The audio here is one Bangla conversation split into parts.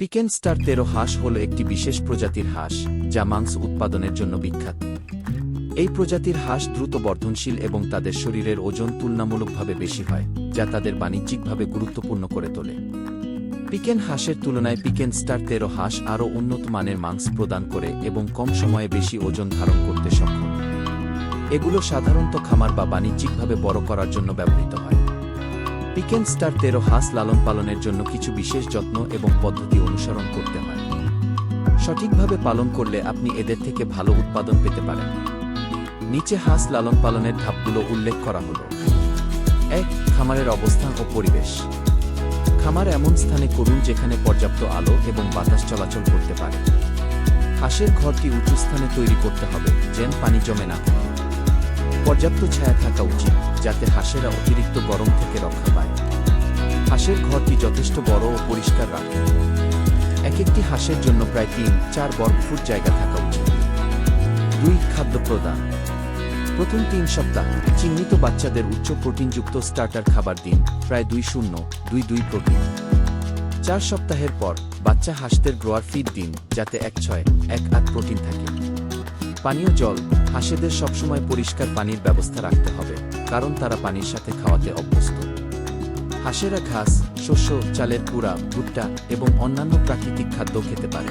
পিকেন স্টার তেরো হাঁস হল একটি বিশেষ প্রজাতির হাঁস, যা মাংস উৎপাদনের জন্য বিখ্যাত। এই প্রজাতির হাঁস দ্রুত বর্ধনশীল এবং তাদের শরীরের ওজন তুলনামূলকভাবে বেশি হয়, যা তাদের বাণিজ্যিকভাবে গুরুত্বপূর্ণ করে তোলে। পিকেন হাঁসের তুলনায় পিকেন স্টার তেরো হাঁস আরও উন্নত মানের মাংস প্রদান করে এবং কম সময়ে বেশি ওজন ধারণ করতে সক্ষম। এগুলো সাধারণত খামার বা বাণিজ্যিকভাবে বড় করার জন্য ব্যবহৃত হয়। পিকেন স্টার তেরো হাঁস লালন পালনের জন্য কিছু বিশেষ যত্ন এবং পদ্ধতি অনুসরণ করতে হয়। সঠিকভাবে পালন করলে আপনি এদের থেকে ভালো উৎপাদন পেতে পারেন। নিচে হাঁস লালন পালনের ধাপগুলো উল্লেখ করা হল। এক, খামারের অবস্থান ও পরিবেশ। খামার এমন স্থানে করুন যেখানে পর্যাপ্ত আলো এবং বাতাস চলাচল করতে পারে। হাঁসের ঘরটি উঁচু স্থানে তৈরি করতে হবে, যেন পানি জমে না থাকে পর্যাপ্ত ছায়া থাকা উচিত, যাতে হাঁসেরা অতিরিক্ত গরম থেকে রক্ষা পায়। হাঁসের ঘরটি যথেষ্ট বড় ও পরিষ্কার রাখুন এক একটি হাঁসের জন্য প্রায় তিন, চার বর্গফুট জায়গা থাকা উচিত। দুই, খাদ্য প্রদান। প্রথম তিন সপ্তাহ, চিহ্নিত বাচ্চাদের উচ্চ প্রোটিনযুক্ত স্টার্টার খাবার দিন, প্রায় দুই শূন্য, দুই দুই প্রোটিন। চার সপ্তাহের পর, বাচ্চা হাঁসদের গ্রোয়ার ফিড দিন, যাতে এক ছয়, এক আট প্রোটিন থাকে। পানীয় জল, হাঁসেদের সবসময় পরিষ্কার পানির ব্যবস্থা রাখতে হবে, কারণ তারা পানির সাথে খাওয়াতে অভ্যস্ত। হাঁসেরা ঘাস, শস্য, চালের কুড়া ভুট্টা এবং অন্যান্য প্রাকৃতিক খাদ্য খেতে পারে।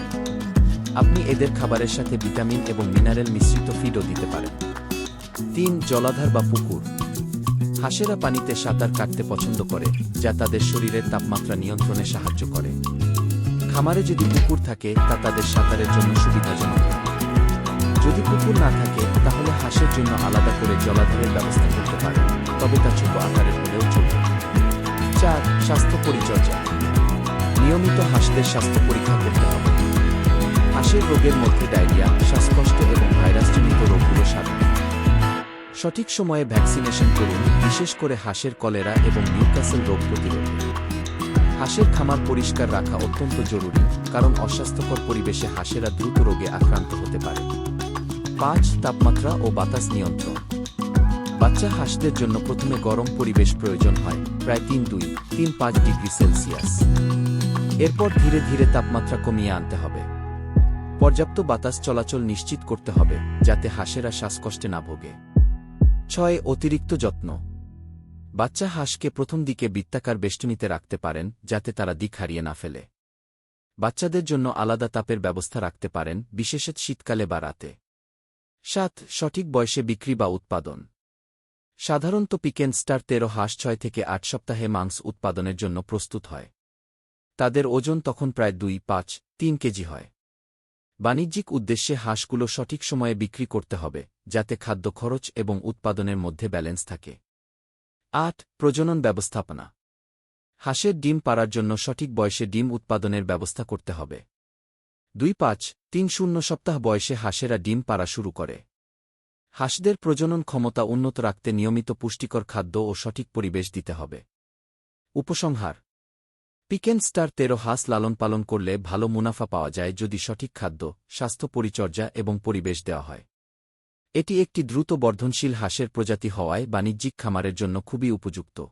আপনি এদের খাবারের সাথে ভিটামিন এবং মিনারেল মিশ্রিত ফিডও দিতে পারেন। তিন, জলাধার বা পুকুর। হাঁসেরা পানিতে সাঁতার কাটতে পছন্দ করে, যা তাদের শরীরের তাপমাত্রা নিয়ন্ত্রণে সাহায্য করে। খামারে যদি পুকুর থাকে, তা তাদের সাঁতারের জন্য সুবিধাজনক। যদি পুকুর না থাকে, তাহলে হাঁসের জন্য আলাদা করে জলাধারের ব্যবস্থা করতে পারে তবে তা ছোট আকারের হলেও চলবে। চার, স্বাস্থ্য পরিচর্যা। নিয়মিত হাঁসদের স্বাস্থ্য পরীক্ষা করতে হবে। হাঁসের রোগের মধ্যে ডায়রিয়া, শ্বাসকষ্ট এবং ভাইরাসজনিত রোগগুলো সাধারণ। সঠিক সময়ে ভ্যাকসিনেশন করুন, বিশেষ করে হাঁসের কলেরা এবং নিউক্যাসেল রোগ প্রতিরোধে। হাঁসের খামার পরিষ্কার রাখা অত্যন্ত জরুরি, কারণ অস্বাস্থ্যকর পরিবেশে হাঁসেরা দ্রুত রোগে আক্রান্ত হতে পারে। পাঁচ তাপমাত্রা ও বাতাস নিয়ন্ত্রণ। বাচ্চা হাঁসদের জন্য প্রথমে গরম পরিবেশ প্রয়োজন হয়, প্রায় তিন দুই, তিন পাঁচ ডিগ্রি সেলসিয়াস। এরপর ধীরে ধীরে তাপমাত্রা কমিয়ে আনতে হবে। পর্যাপ্ত বাতাস চলাচল নিশ্চিত করতে হবে, যাতে হাঁসেরা শ্বাসকষ্টে না ভোগে। ছয়, অতিরিক্ত যত্ন। বাচ্চা হাঁসকে প্রথম দিকে বৃত্তাকার বেষ্টনীতে রাখতে পারেন, যাতে তারা দিক হারিয়ে না ফেলে। বাচ্চাদের জন্য আলাদা তাপের ব্যবস্থা রাখতে পারেন, বিশেষত শীতকালে বা রাতে। সাত, সঠিক বয়সে বিক্রি বা উৎপাদন। সাধারণত পিকেন স্টার তেরো হাঁস ছয় থেকে আট সপ্তাহে মাংস উৎপাদনের জন্য প্রস্তুত হয়। তাদের ওজন তখন প্রায় দুই, পাঁচ, তিন কেজি হয়। বাণিজ্যিক উদ্দেশ্যে হাঁসগুলো সঠিক সময়ে বিক্রি করতে হবে, যাতে খাদ্য খরচ এবং উৎপাদনের মধ্যে ব্যালেন্স থাকে। আট, প্রজনন ব্যবস্থাপনা। হাঁসের ডিম পাড়ার জন্য সঠিক বয়সে ডিম উৎপাদনের ব্যবস্থা করতে হবে। দুই পাঁচ, তিন শূন্য সপ্তাহ বয়সে হাঁসেরা ডিম পাড়া শুরু করে। হাঁসদের প্রজনন ক্ষমতা উন্নত রাখতে নিয়মিত পুষ্টিকর খাদ্য ও সঠিক পরিবেশ দিতে হবে। উপসংহার। পিকেন স্টার তেরো হাঁস লালন পালন করলে ভালো মুনাফা পাওয়া যায় যদি সঠিক খাদ্য, স্বাস্থ্য পরিচর্যা এবং পরিবেশ দেওয়া হয়। এটি একটি দ্রুত বর্ধনশীল হাঁসের প্রজাতি হওয়ায় বাণিজ্যিক খামারের জন্য খুবই উপযুক্ত।